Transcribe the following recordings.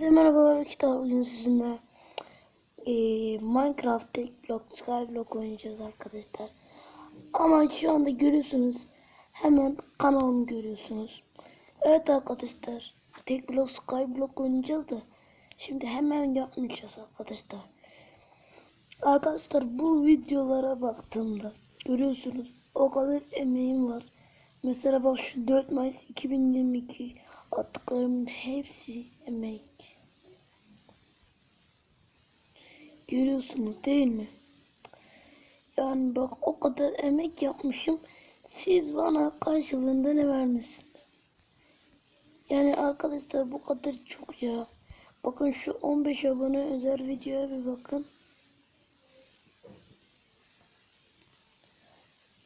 Hepinize merhabalar arkadaşlar. Bugün sizinle e, Minecraft tek blok, Skyblock oynayacağız arkadaşlar. Ama şu anda görüyorsunuz. Hemen kanalımı görüyorsunuz. Evet arkadaşlar. Tek blok, Skyblock oynayacağız da. Şimdi hemen yapmayacağız arkadaşlar. Arkadaşlar bu videolara baktığımda görüyorsunuz o kadar emeğim var. Mesela bak şu 4 Mayıs 2022 attıklarımın hepsi emek. Görüyorsunuz değil mi? Yani bak o kadar emek yapmışım. Siz bana karşılığında ne vermişsiniz? Yani arkadaşlar bu kadar çok ya. Bakın şu 15 abone özel videoya bir bakın.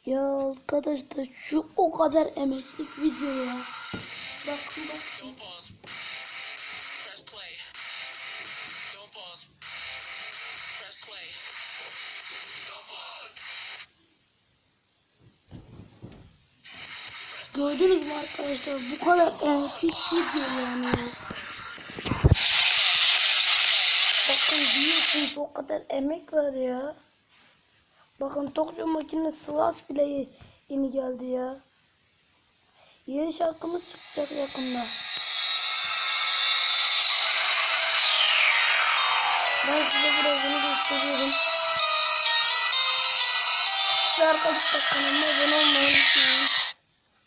Ya arkadaşlar şu o kadar emeklik video ya. Don't pause. Gördünüz mü arkadaşlar bu kadar emeklik video yani. Bakın biliyorsunuz o kadar emek var ya. Bakın Tokyo makine Slash bile yeni geldi ya. Yeni şarkımız çıkacak yakında. Ben size biraz bunu gösteriyorum. Ve arkadaşlar kanalıma abone olmayı.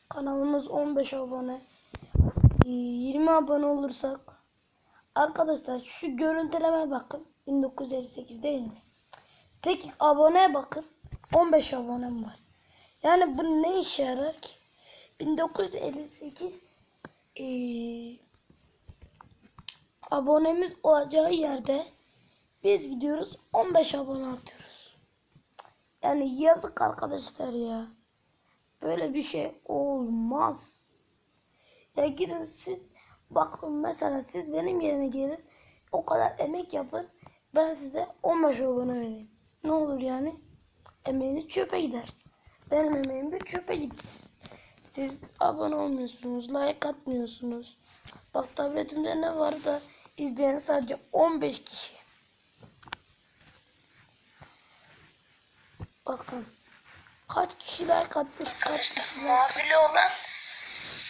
Kanalımız 15 abone. Ee, 20 abone olursak. Arkadaşlar şu görüntüleme bakın. 1958 değil mi? Peki aboneye bakın. 15 abonem var. Yani bu ne işe yarar ki? 1958 eee, abonemiz olacağı yerde biz gidiyoruz 15 abone atıyoruz. Yani yazık arkadaşlar ya. Böyle bir şey olmaz. Ya gidin siz bakın mesela siz benim yerime gelin o kadar emek yapın ben size 15 abone vereyim. Ne olur yani? Emeğiniz çöpe gider. Benim emeğim de çöpe gider. Siz abone olmuyorsunuz, like atmıyorsunuz. Bak tabletimde ne var da izleyen sadece 15 kişi. Bakın. Kaç kişi like atmış, kaç kişi like Mavili olan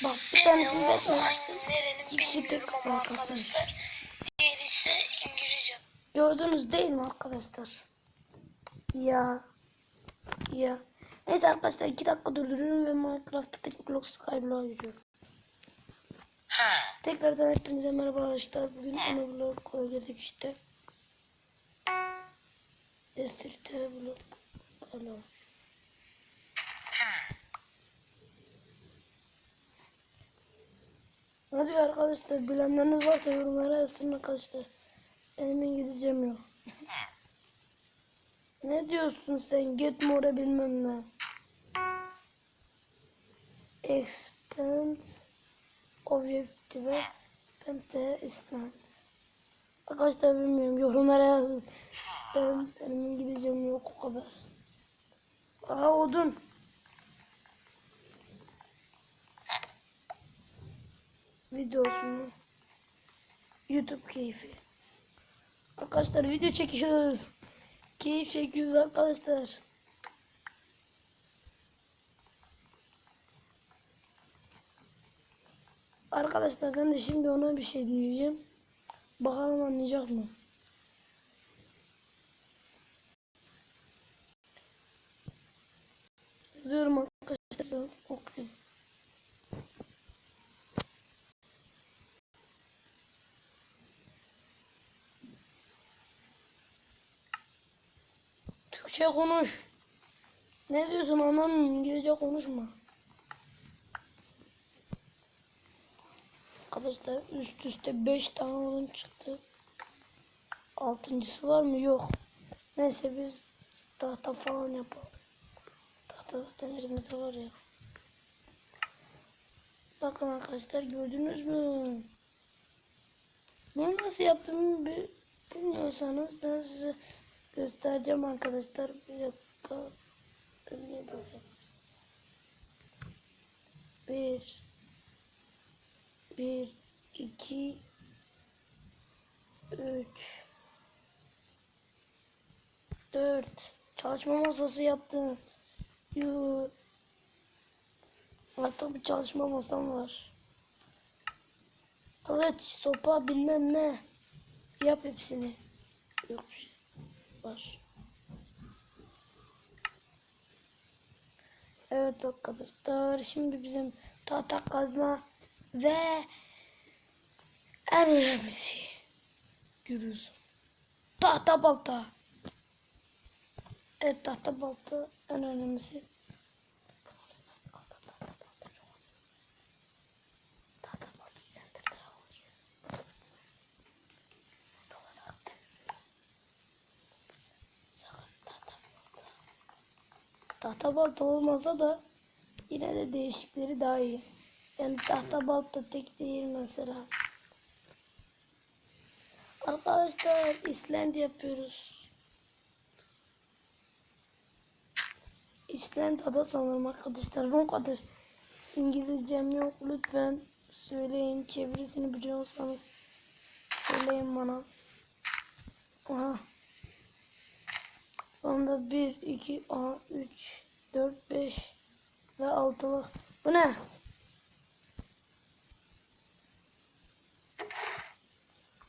Bak bir tanesini o bekle. hangi nerenin İki kişi tek arkadaşlar. Diğeri ise İngilizce. Gördünüz değil mi arkadaşlar? Ya. Ya. Neyse arkadaşlar 2 dakika durduruyorum ve Minecraft'ta tek blok Skyblock'a gidiyorum. Tekrardan hepinize merhaba arkadaşlar. Bugün ana blok girdik işte. Destrite blok. Alo. Hadi arkadaşlar bilenleriniz varsa yorumlara yazsın arkadaşlar. Benim İngilizcem yok. Ne diyorsun sen? Get more bilmem ne. Expense objective pente instant. Arkadaşlar bilmiyorum yorumlara yazın. Ben, benim İngilizcem yok o kadar. Aha odun. Videosunu. YouTube keyfi. Arkadaşlar video çekiyoruz. Keyif çekiyoruz arkadaşlar. Arkadaşlar ben de şimdi ona bir şey diyeceğim. Bakalım anlayacak mı? Yazıyorum arkadaşlar. Okuyun. Türkçe konuş. Ne diyorsun anlamıyorum. İngilizce konuşma. Arkadaşlar üst üste 5 tane odun çıktı. Altıncısı var mı? Yok. Neyse biz tahta falan yapalım. Tahta zaten elimizde var ya. Bakın arkadaşlar gördünüz mü? Bunu nasıl yaptığımı bi- bilmiyorsanız ben size göstereceğim arkadaşlar. Bir dakika. Niye böyle? Bir. Bir, iki, 3 4 Çalışma masası yaptım. Yuh. Artık bir çalışma masam var. Kılıç, sopa bilmem ne. Yap hepsini. Yok bir şey. Var. Evet arkadaşlar şimdi bizim tahta kazma ve en önemlisi görüyorsun. Tahta balta. Evet tahta balta en önemlisi. Tahta balta izlendirdi alacağız. Sakın tahta balta. Tahta balta olmasa da yine de değişikleri daha iyi. Yani tahta balta tek değil mesela. Arkadaşlar İsland yapıyoruz. İsland ada sanırım arkadaşlar. O kadar İngilizcem yok. Lütfen söyleyin. Çevirisini biliyorsanız söyleyin bana. Aha. Sonunda 1, 2, 3, 4, 5 ve 6'lık. Bu ne?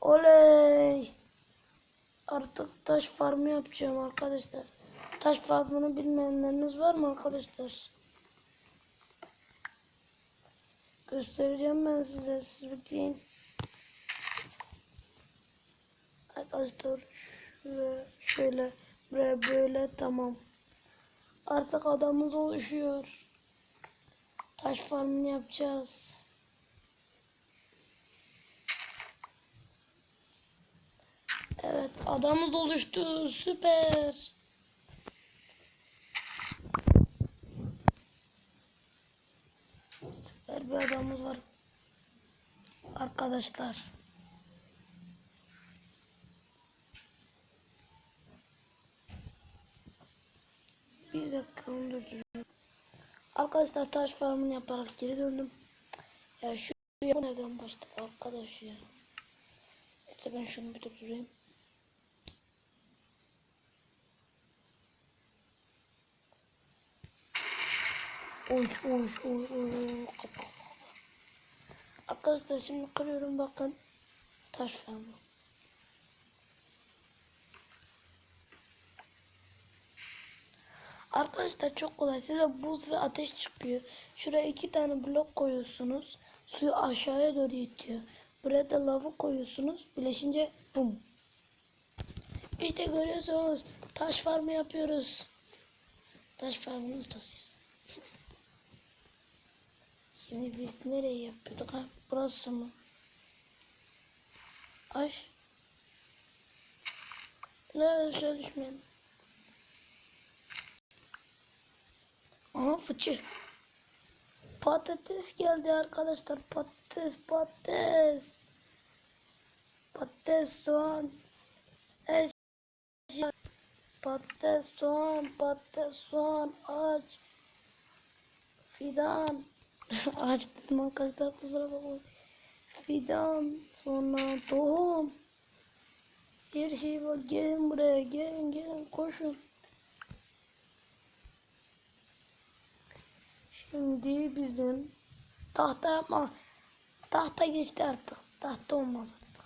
Oley! Artık taş farmı yapacağım arkadaşlar. Taş farmını bilmeyenleriniz var mı arkadaşlar? Göstereceğim ben size. Siz bekleyin. Arkadaşlar şöyle, şöyle buraya böyle tamam. Artık adamımız oluşuyor. Taş farmını yapacağız. Evet adamımız oluştu. Süper. Süper bir adamımız var. Arkadaşlar. Bir dakika onu durduracağım. Arkadaşlar taş farmını yaparak geri döndüm. Ya şu yapı nereden başladı arkadaş ya. Neyse ben şunu bir durdurayım. Oy oy oy oy. Arkadaşlar şimdi kırıyorum bakın. Taş farmı. Arkadaşlar çok kolay. Size buz ve ateş çıkıyor. Şuraya iki tane blok koyuyorsunuz. Suyu aşağıya doğru itiyor. Buraya da lavı koyuyorsunuz. Birleşince bum. İşte görüyorsunuz. Taş farmı yapıyoruz. Taş farmının ustasıyız. Şimdi biz nereye yapıyorduk ha? Burası mı? Ay. Ne aşağı düşmeyelim. Aha fıçı. Patates geldi arkadaşlar. Patates, patates. Patates, soğan. Her şey. Patates, soğan, patates, soğan, ağaç. Fidan. ağaç dedim arkadaşlar kusura bakmayın. Fidan, sonra tohum. Her şey var. Gelin buraya, gelin, gelin, koşun. Şimdi bizim tahta yapma. Tahta geçti artık. Tahta olmaz artık.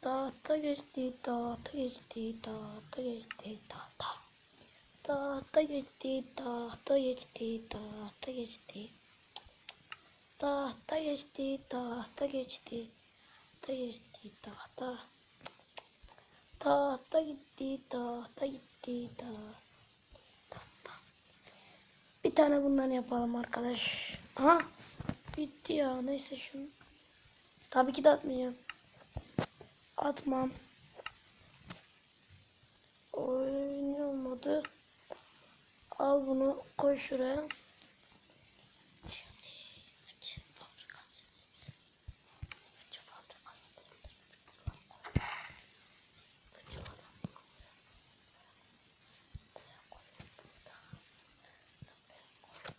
Tahta geçti, tahta geçti, tahta geçti, tahta. Tahta geçti, tahta geçti, tahta geçti. Tahta geçti, tahta geçti. Tahta geçti, tahta. Tahta gitti, tahta gitti, tahta. Bir tane bundan yapalım arkadaş. Aha, bitti ya. Neyse şunu. Tabii ki de atmayacağım. Atmam. Oy ne olmadı. Al bunu koy şuraya. Şimdi fıçı fabrikası. Fıçı fabrikası değildir. Fıçı adam. Buraya koy burada. Buraya koy.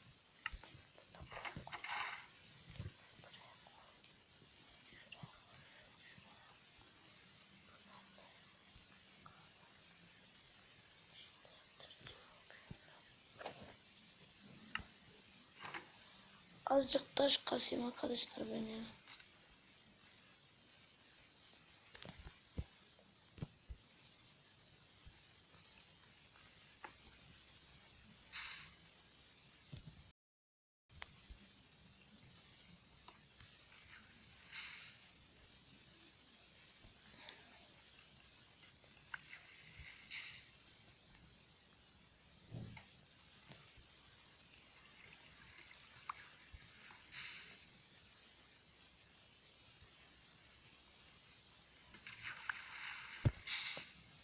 Azıcık taş kasayım arkadaşlar ben ya.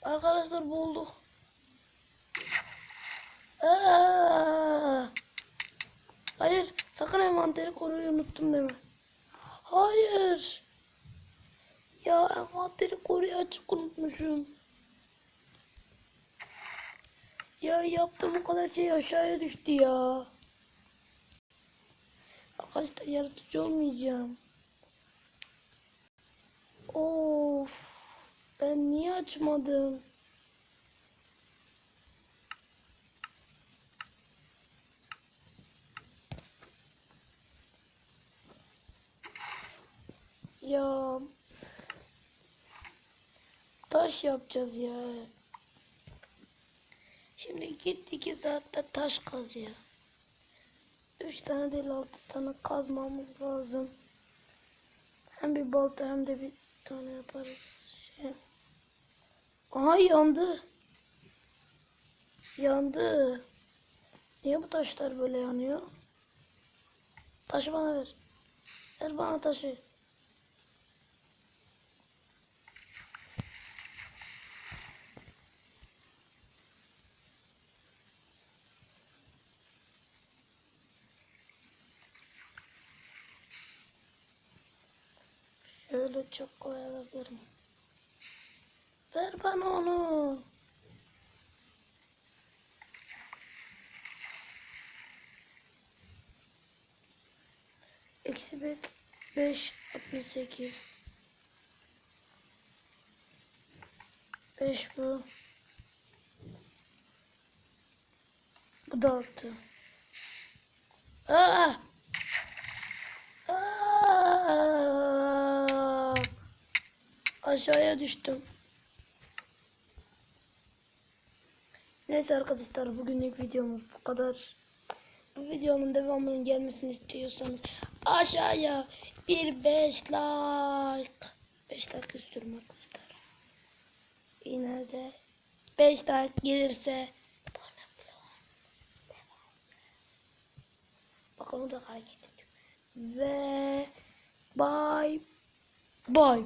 Arkadaşlar bulduk. Aa! Hayır, sakın envanteri korumayı unuttum deme. Hayır. Ya envanteri koruyu açık unutmuşum. Ya yaptığım o kadar şey aşağıya düştü ya. Arkadaşlar yaratıcı olmayacağım. Of. Ben niye açmadım? Ya taş yapacağız ya. Şimdi git iki saatte taş kaz ya. Üç tane değil altı tane kazmamız lazım. Hem bir balta hem de bir tane yaparız. Şey. Aha yandı. Yandı. Niye bu taşlar böyle yanıyor? Taşı bana ver. Ver bana taşı. Şöyle çok kolay alabilirim. Ver bana onu. Eksi bir, beş, altmış sekiz. Beş bu. Bu da altı. Aa! Aa! Aşağıya düştüm. Neyse arkadaşlar bugünlük videomuz bu kadar. Bu videomun devamının gelmesini istiyorsanız aşağıya bir 5 like 5 like istiyorum arkadaşlar. Yine de 5 like gelirse. Bakın o da hareket ediyor. Ve bye bye.